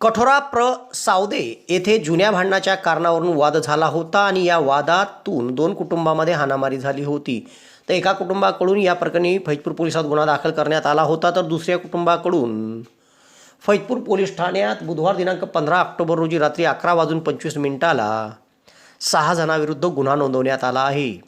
कठोरा प्र सावदे येथे जुन्या भांडणाच्या कारणावरून वाद झाला होता आणि या वादातून दोन कुटुंबामध्ये हाणामारी झाली होती. तर एका कुटुंबाकडून या प्रकरणी फैजपूर पोलिसात गुन्हा दाखल करण्यात आला होता. तर दुसऱ्या कुटुंबाकडून फैजपूर पोलीस ठाण्यात बुधवार दिनांक पंधरा ऑक्टोबर रोजी रात्री अकरा वाजून पंचवीस मिनिटाला सहा जणांविरुद्ध गुन्हा नोंदवण्यात आला आहे.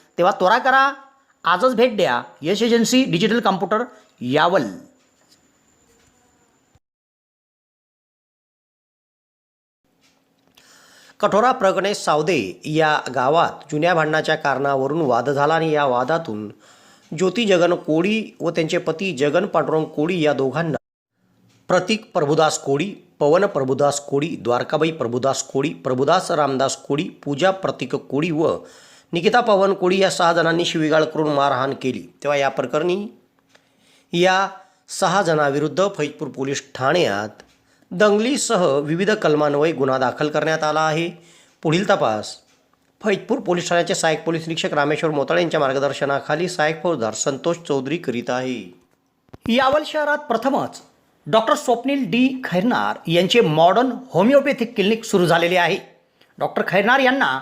तेव्हा त्वरा करा आजच भेट द्या. Yash agency digital computer Yawal. Kathora प्रगणेश Savde या गावात जुन्या भांडणाच्या कारणावरून वाद झाला आणि या वादातून ज्योती जगन कोळी व त्यांचे पती जगन पांडुरंग कोळी या दोघांना प्रतीक प्रभुदास कोळी पवन प्रभुदास कोळी द्वारकाबाई प्रभुदास कोळी प्रभुदास रामदास कोळी पूजा प्रतीक कोळी व निकिता पवन कोळी या सहा जणांनी शिवीगाळ करून मारहाण केली. तेव्हा या प्रकरणी या सहा जणांविरुद्ध फैजपूर पोलीस ठाण्यात दंगलीसह विविध कलमान्वये गुन्हा दाखल करण्यात आला आहे. पुढील तपास. फैजपूर पोलीस ठाण्याचे सहाय्यक पोलीस निरीक्षक रामेश्वर मोताळे यांच्या मार्गदर्शनाखाली सहाय्यक फौजदार संतोष चौधरी करीत आहे. यावल शहरात प्रथमच डॉक्टर स्वप्नील डी. खैरनार यांचे मॉडर्न होमिओपॅथिक क्लिनिक सुरू झालेले आहे. डॉक्टर खैरनार यांना